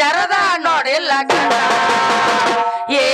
ತೆರದ ನೋಡಿಲ್ಲ ಕಣ ಏ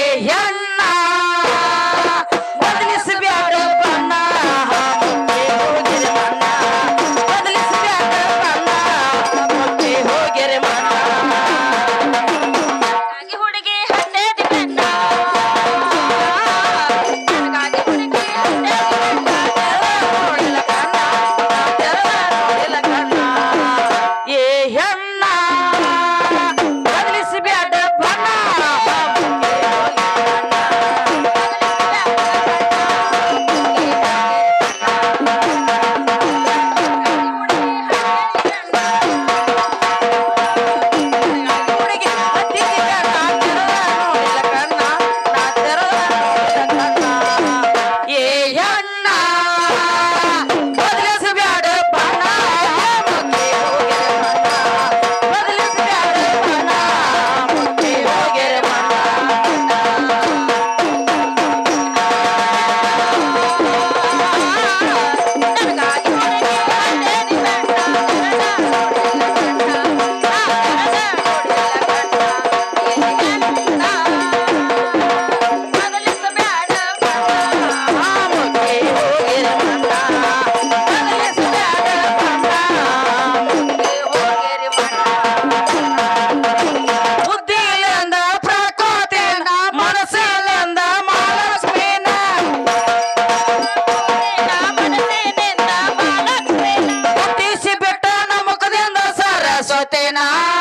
না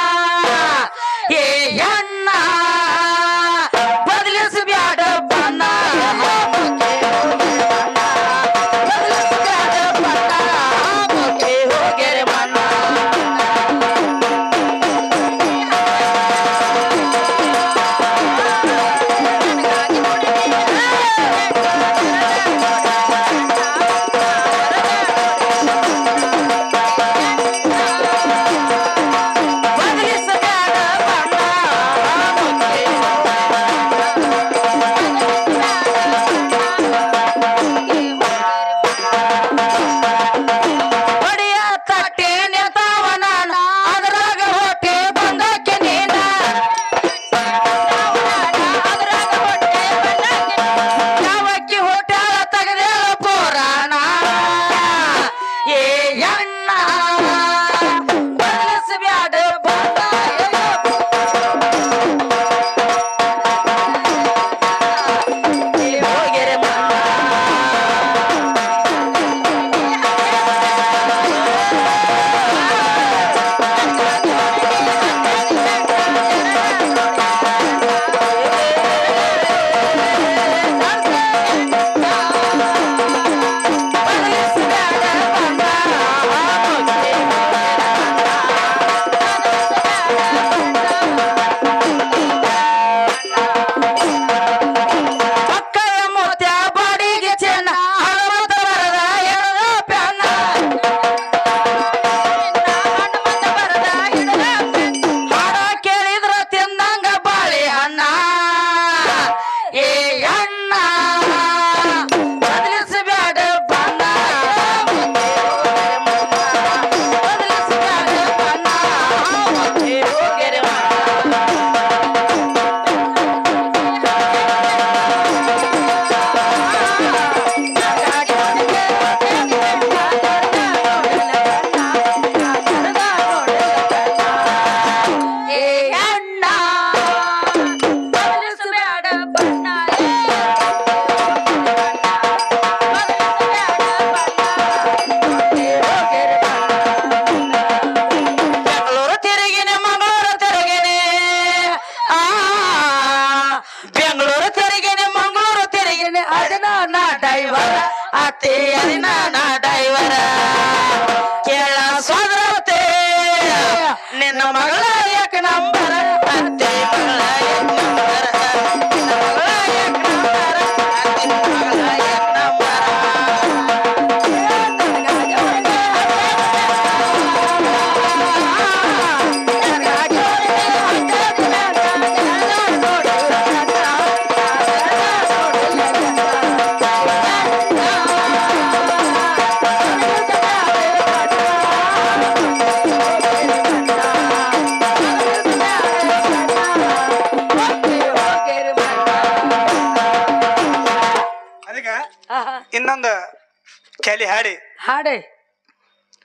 ಕ್ಯಾಲಿ ಹಾಡಿ. ಹಾಡೆ.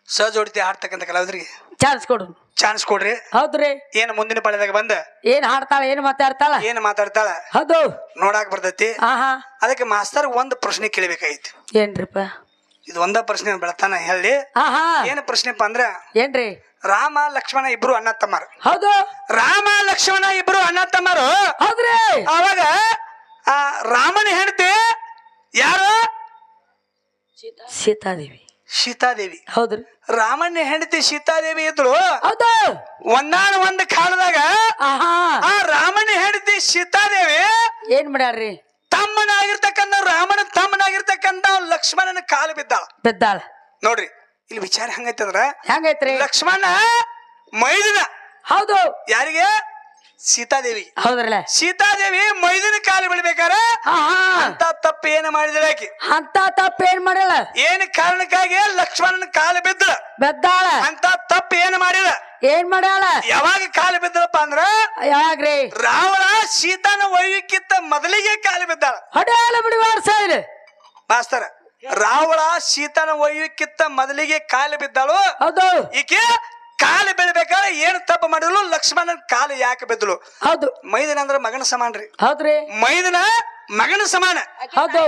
ಸಹಜೋಡಿತಿ ಹಾಡ್ತಕ್ಕಂಥ ಕಲಾವಿದರಿಗೆ. ಚಾನ್ಸ್ ಕೊಡು. ಚಾನ್ಸ್ ಕೊಡ್ರಿ. ಹೌದ್ರಿ. ಏನ್ ಮುಂದಿನ ಪಾಳ್ಯದಾಗ ಬಂದ? ಏನ್ ಹಾಡ್ತಾಳ ಏನ್ ಮಾತಾಡ್ತಾಳ? ಏನ್ ಮಾತಾಡ್ತಾಳ? ಹೌದು. ನೋಡಾಕ್ ಬರ್ತೈತಿ. ಆಹಾ. ಅದಕ್ಕೆ ಮಾಸ್ತರ್ ಒಂದ್ ಪ್ರಶ್ನೆ ಕೇಳಬೇಕಾಗಿತ್ತು. ಏನ್ರಿಪ್ಪ? ಇದು ಒಂದ ಪ್ರಶ್ನೆ ಬೆಳತಾನ ಹೇಳಿ. ಆಹಾ. ಏನ್ ಪ್ರಶ್ನೆಪ್ಪ ಅಂದ್ರ? ಏನ್ರಿ? ರಾಮ ಲಕ್ಷ್ಮಣ ಇಬ್ರು ಅಣ್ಣ ತಮ್ಮರು ಹೌದು. ರಾಮ ಲಕ್ಷ್ಮಣ ಇಬ್ರು ಅಣ್ಣ ತಮ್ಮರು ಹೌದ್ರಿ. ಅವಾಗ ಆ ರಾಮನ ಹೆಂಡತಿ ಯಾರು? ಸೀತಾದೇವಿ. ಸೀತಾದೇವಿ. ಹೌದ್ರಿ. ರಾಮಣ್ಣ ಹೆಂಡತಿ ಸೀತಾದೇವಿ ಇದ್ರು. ಹೌದು. ಒಂದಾನ ಒಂದ್ ಕಾಲದಾಗ ಆಹಾ. ಆ ರಾಮಣ್ಣ ಹೆಂಡತಿ ಸೀತಾದೇವಿ ಏನ್ ಮಾಡ್ಯಾರ್ರಿ? ತಮ್ಮನಾಗಿರ್ತಕ್ಕಂಥ ರಾಮನ ತಮ್ಮನಾಗಿರ್ತಕ್ಕಂಥ ಲಕ್ಷ್ಮಣನ ಕಾಲು ಬಿದ್ದಾಳ. ಬಿದ್ದಾಳ. ನೋಡ್ರಿ ಇಲ್ಲಿ ವಿಚಾರ ಹೆಂಗೈತಂದ್ರ ಹೆಂಗೈತ್ರಿ? ಲಕ್ಷ್ಮಣ ಮೈದಿನ ಹೌದು. ಯಾರಿಗೆ? ಸೀತಾದೇವಿ. ಹೌದ್ರಲ್ಲ? ಸೀತಾದೇವಿ ಮೈದಿನ ಕಾಲು ಬಿಡ್ಬೇಕಾರ ಅಂತ ತಪ್ಪು ಏನು ಮಾಡಿದ್ರೆ ಆಕಿ? ಅಂತ ತಪ್ಪ ಏನ್ ಮಾಡ್ಯಾಳ ಏನ್ ಕಾರಣಕ್ಕಾಗಿ ಲಕ್ಷ್ಮಣನ ಕಾಲು ಬಿದ್ದಳ ಬೆದ್ದಾಳ. ಅಂತ ತಪ್ಪು ಏನ್ ಮಾಡಿಲ್ಲ? ಏನ್ ಮಾಡ್ಯಾಳ? ಯಾವಾಗ ಕಾಲು ಬಿದ್ದಳಪ್ಪ ಅಂದ್ರ? ಯಾವಾಗ್ರಿ ರಾವಣ ಸೀತಾನ ಒಯ್ಯಕ್ಕಿಂತ ಮೊದಲಿಗೆ ಕಾಲು ಬಿದ್ದಾಳ. ಹೊಡೆಯಲ್ಲ ಬಿಡುವಾರ ಸೈಡ್ ಮಾಸ್ತರ ರಾವಣ ಸೀತಾನ ಒಯ್ಯಕ್ಕಿಂತ ಮೊದಲಿಗೆ ಕಾಲು ಬಿದ್ದಾಳು. ಹೌದು. ಈಕೆ ಕಾಲು ಬೆಳಿಬೇಕಾದ್ರೆ ಏನು ತಪ್ಪು ಮಾಡಿದ್ರು ಲಕ್ಷ್ಮಣನ ಕಾಲು ಯಾಕೆ ಬೆದ್ದಲು ಹೌದು. ಮೈದನ ಅಂದ್ರ ಮಗನ ರೀ. ಹೌದ್ರಿ. ಮೈದನ ಮಗನ ಸಮಾನ. ಹೌದು.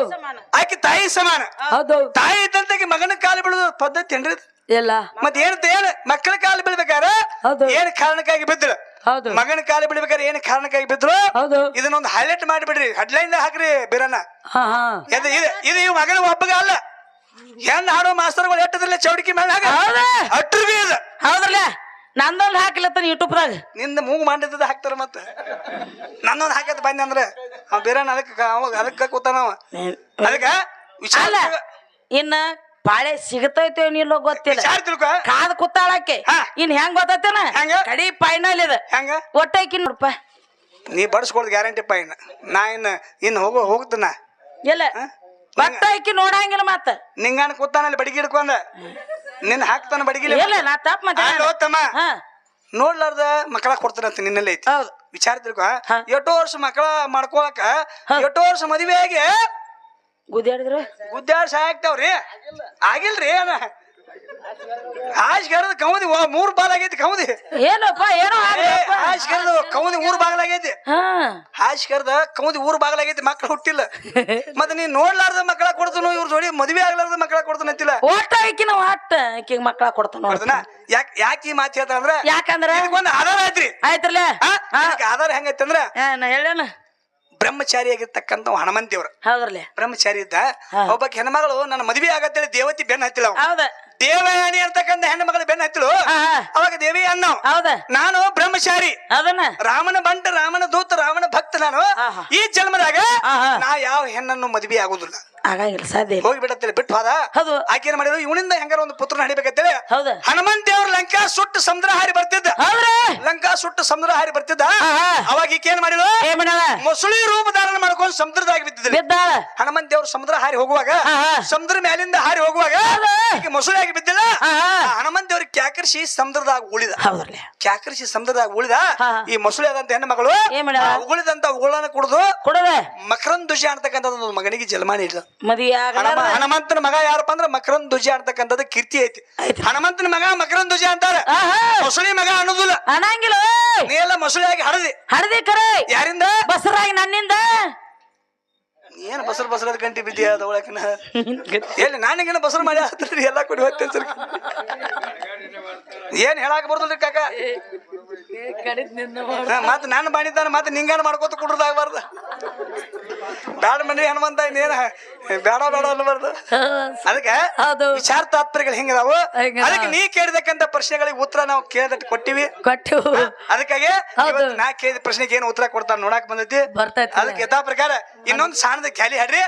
ಆಕೆ ತಾಯಿ ಸಮಾನ. ಹೌದು. ತಾಯಿ ಇದ್ದಂತೆ ಮಗನ ಕಾಲು ಬೀಳೋದು ಪದ್ಧತಿ ಏನ್ರಿ? ಎಲ್ಲ ಮತ್ತೆ ಮತ್ ಏನ್? ಏನ್ ಮಕ್ಕಳ ಕಾಲು ಬೀಳ್ಬೇಕಾರ ಹೌದು. ಏನ್ ಕಾರಣಕ್ಕಾಗಿ ಬಿದ್ದಳು? ಹೌದು. ಮಗನ ಕಾಲು ಬಿಡ್ಬೇಕಾದ್ರೆ ಏನ್ ಕಾರಣಕ್ಕಾಗಿ ಬಿದ್ರು ಹೌದು. ಇದನ್ನೊಂದು ಹೈಲೈಟ್ ಮಾಡಿಬಿಡ್ರಿ. ಹೆಡ್ಲೈನ್ ಹಾಕ್ರಿ ಬಿರಣ್ಣ. ಹಾ ಹಾ. ಇದು ಇದು ಇದು ಇವ್ ಮಗನ ಒಬ್ಬಗ ಅಲ್ಲ. ಹೆಣ್ಣು ಆಡೋ ಮಾಸ್ತರ್ಗಳು ಎಟ್ಟದ್ರಲ್ಲ ಚೌಡಿಕಿ ಮೇಲೆ ಹಾಕ ಹೌದಾ? ಅಟ್ರಿಗೆ ಇದು ಹೌದ್ರಲ್ಲ? ನಂದೊಂದು ಹಾಕಿಲತ್ತ ಯೂಟ್ಯೂಬ್ದಾಗ ನಿಂದ ಮೂಗು ಮಾಡಿದ್ದದ ಹಾಕ್ತಾರ ಮತ್ತ. ನನ್ನೊಂದು ಹಾಕತ್ ಬಂದೆ ಅಂದ್ರೆ ಅವ ಬೇರೆ ಅದಕ್ಕೆ ಅದಕ್ಕೆ ಕೂತಾನ ಅವ. ಅದಕ್ಕೆ ವಿಚಾರ ಅಲ್ಲ ಇನ್ನ ಪಾಳೆ ಸಿಗತೈತೋ ಇಲ್ಲೋ ಗೊತ್ತಿಲ್ಲ. ವಿಚಾರ ತಿಳ್ಕೊ. ಕಾದ್ ಕುತ್ತಾಳಕ್ಕೆ ಹಾ. ಇನ್ ಹೆಂಗ್ ಗೊತ್ತೈತೇನ? ಹೆಂಗ? ಕಡಿ ಫೈನಲ್ ಇದೆ. ಹೆಂಗ? ಒಟ್ಟೈಕಿ ನೋಡಪ್ಪ. ನೀ ಬಡ್ಸ್ಕೊಳ್ದು ಗ್ಯಾರಂಟಿ ಇನ್ನ ನಾ ಇನ್ನ ಇನ್ನು ಹೋಗೋ ಹೋಗ್ತನ. ಒಟ್ಟೈಕಿ ನೋಡಂಗಿಲ್ಲ ಮತ್ತ. ನಿಂಗಾನ ಕೂತಾನಲ್ಲಿ ಬಡಿಗೆ ಹಿಡ್ಕೊಂಡ. ನಿನ್ನ ಹಾಕ್ತಾನ ಬಡಿಗಿಲಿ ಇಲ್ಲ. ನಾ ತಪ್ಪ ಮತ್ತೆ ನೋಡ್ಲಾರ್ದ ಮಕ್ಕಳ ಕೊಡ್ತಾನಂತ ನಿನ್ನಲ್ಲಿ ಐತಿ. ಹೌದು. ವಿಚಾರ ತಿಳ್ಕೊ. ಎಷ್ಟೋ ವರ್ಷ ಮಕ್ಕಳ ಮಾಡ್ಕೊಳಕ ಎಷ್ಟೋ ವರ್ಷ ಮದುವೆ ಆಗಿ ಗುದ್ದಾಡಿದ್ರ? ಗುದ್ದಾಡ್ ಸಾಯ್ತಾವ್ರಿ ಆಗಿಲ್ರಿ ಏನ ಹಾಶ್ ಕರೆದ ಕೌದಿ ಮೂರ್ ಬಾಲ್ ಆಗೈತಿ ಕೌದಿ. ಏನಪ್ಪ ಏನೋ ಆಶ್ಗರದ ಕೌದಿ ಊರ್ ಬಾಗಲಾಗೈತಿ. ಕರೆದ ಕೌದಿ ಊರ್ ಬಾಗಲಾಗೈತಿ ಮಕ್ಳು ಹುಟ್ಟಿಲ್ಲ. ಮತ್ತೆ ನೀನ್ ನೋಡ್ಲಾರ್ದ ಮಕ್ಕಳ ಕೊಡ್ತನು ಇವ್ರ ಜೋಡಿ ಮದುವೆ ಆಗ್ಲಾರ್ದ ಮಕ್ಕಳ ಕೊಡ್ತಾನ ಅಂತಿಲ್ಲ. ಒಟ್ಟೈಕಿನ ಒಟ್ಟ ಆಕಿ ಮಕ್ಕಳ ಕೊಡ್ತಾನ ನೋಡ್ತಾನ ಯಾಕ್ ಯಾಕೆ ಈ ಮಾತು ಹೇಳ್ತಾರ ಅಂದ್ರ ಯಾಕಂದ್ರ? ಒಂದ್ ಆಧಾರ ಐತ್ರಿ. ಆಯ್ತ್ರಲ್ಲ ಆಧಾರ ಹೆಂಗೈತಿ ಅಂದ್ರ ಹೇಳೇನ ಬ್ರಹ್ಮಚಾರಿ ಆಗಿರ್ತಕ್ಕಂಥ ಹನುಮಂತೇವ್ರ. ಹೌದ್ರಲ್ಲ? ಬ್ರಹ್ಮಚಾರಿ ಇದ್ದ. ಒಬ್ಬಕ್ಕೆ ಹೆಣ್ಮಗಳು ನನ್ನ ಮದುವೆ ಆಗತ್ತೇಳಿ ದೇವತಿ ಬೆನ್ನ ಹತ್ತಿಲ್ಲ. ಹೌದ. ದೇವಯಾನಿ ಅಂತಕ್ಕಂಥ ಹೆಣ್ಣು ಮಗಳು ಬೆನ್ನ ಹತ್ತಿಳು. ಅವಾಗ ದೇವಿ ಅನ್ನ ಹೌದ. ನಾನು ಬ್ರಹ್ಮಚಾರಿ. ಅದನ್ನ. ರಾಮನ ಬಂಟ ರಾಮನ ದೂತ ರಾಮನ ಭಕ್ತ ನಾನು. ಈ ಜನ್ಮದಾಗ. ನಾ ಯಾವ ಹೆಣ್ಣನ್ನು ಮದುವೆ ಆಗುದಿಲ್ಲ. ಆಗಂಗಿಲ್ಲ ಸಾಧ್ಯ ಹೋಗಿ ಬಿಡತ್ತೇಳಿ ಬಿಟ್ಟು ಹೋದ. ಹೌದು. ಆಕೆ ಏನ್ ಮಾಡಿದ್ರು ಇವನಿಂದ ಹೆಂಗಾರ ಒಂದು ಪುತ್ರ ಹಡಿಬೇಕಂತೇಳಿ ಹೌದು. ಹನುಮಂತ ದೇವ್ರ ಲಂಕಾ ಸುಟ್ಟು ಸಮುದ್ರ ಹಾರಿ ಬರ್ತಿದ್ದ. ಲಂಕಾ ಸುಟ್ಟು ಸಮುದ್ರ ಹಾರಿ ಬರ್ತಿದ್ದ. ಅವಾಗ ಈಕೆ ಏನ್ ಮಾಡಿದ್ರು ಮೊಸಳಿ ರೂಪ ಧಾರಣ ಮಾಡ್ಕೊಂಡು ಸಮುದ್ರದಾಗ ಬಿದ್ದಿದ್ರು ಹನುಮಂತ ದೇವ್ರ ಸಮುದ್ರ ಹಾರಿ ಹೋಗುವಾಗ ಸಮುದ್ರ ಮ್ಯಾಲಿಂದ ಹಾರಿ ಹೋಗುವಾಗ ಈಕೆ ಮೊಸಳಿಯಾಗಿ ಬಿದ್ದಿಲ್ಲ? ಹನುಮಂತ ದೇವ್ರಿಗೆ ಕ್ಯಾಕರಿಸಿ ಸಮುದ್ರದಾಗ ಉಳಿದ. ಹೌದ್ರಲ್ಲ ಕ್ಯಾಕರಿಸಿ ಸಮುದ್ರದಾಗ ಉಳಿದ. ಈ ಮೊಸಳೆ ಆದಂತ ಹೆಣ್ಣು ಮಗಳು ಏನ್ ಮಾಡ್ಯಾಳ? ಆ ಉಗುಳಿದಂತ ಉಗುಳನ್ನ ಕುಡಿದು ಕೊಡದೆ. ಮಕರನ್ ದುಜಿ ಅಂತಕ್ಕಂಥದ್ದು ಒಂದು ಮಗನಿಗೆ ಜನ್ಮ ನೀಡಿದ ಮದ್ವಿ ಆಗಲ್ಲ ಹನುಮ ಹನುಮಂತನ ಮಗ ಯಾರಪ್ಪ ಅಂದ್ರೆ ಮಕರನ್ ದುಜಿ ಅಂತಕ್ಕಂಥದ್ದು ಕೀರ್ತಿ ಐತಿ. ಐತಿ. ಹನುಮಂತನ ಮಗ ಮಕರನ್ ದುಜಿ ಅಂತಾರ. ಆಹಾ. ಮೊಸಳಿ ಮಗ ಅನ್ನೋದಿಲ್ಲ. ಅನ್ನಂಗಿಲ್ಲ ನೀ ಎಲ್ಲ ಮೊಸಳಿಯಾಗಿ ಹಡದಿ. ಹಳದಿ ಕರೆ. ಯಾರಿಂದ? ಬಸರಾಗಿ ನನ್ನಿಂದ. ಏನ್ ಬಸರ್ ಬಸರದ ಗಂಟಿ ಬಿದ್ದಿ ಅದ ಒಳಕಿನ ಎಲ್ಲಿ ನಾನಿಗೇನ ಬಸರ್ ಮಾಡಿ ಹಾಕ್ತೀರಿ ಎಲ್ಲ ಕೊಡಿ ಹೋಗ್ತೇನೆ ಸರ್. ಏನ್ ಹೇಳಾಕ ಬರ್ದಲ್ರಿ ಕಾಕ? ಮತ್ ನಾನು ಮಾಡಿದ್ದಾನ ಮತ್ತೆ ನಿಂಗಾನ ಮಾಡ್ಕೋತ ಕುಡ್ರದಾಗಬಾರ್ದ ಬ್ಯಾಡ ಮನಿ ಹನುಮಂತ ಇನ್ನೇನ ಬೇಡ ಬೇಡ ಅನ್ನಬಾರ್ದು. ಅದಕ್ಕೆ ವಿಚಾರ ತಾತ್ಪರ್ಯಗಳು ಹೆಂಗದಾವು ಅದಕ್ಕೆ ನೀ ಕೇಳಿದಕ್ಕಂತ ಪ್ರಶ್ನೆಗಳಿಗೆ ಉತ್ತರ ನಾವು ಕೇಳಿದಟ್ಟು ಕೊಟ್ಟಿವಿ. ಕೊಟ್ಟು. ಅದಕ್ಕಾಗಿ ನಾ ಕೇಳಿದ ಪ್ರಶ್ನೆಗೆ ಏನು ಉತ್ತರ ಕೊಡ್ತಾರ ನೋಡಕ್ ಬಂದೈತಿ. ಅದಕ್ಕೆ ಯಥಾ ಪ್ರಕಾರ ಇನ್ನೊಂದು ಸಾಣದ ಖ್ಯಾಲಿ ಹಾಡ್ರಿ.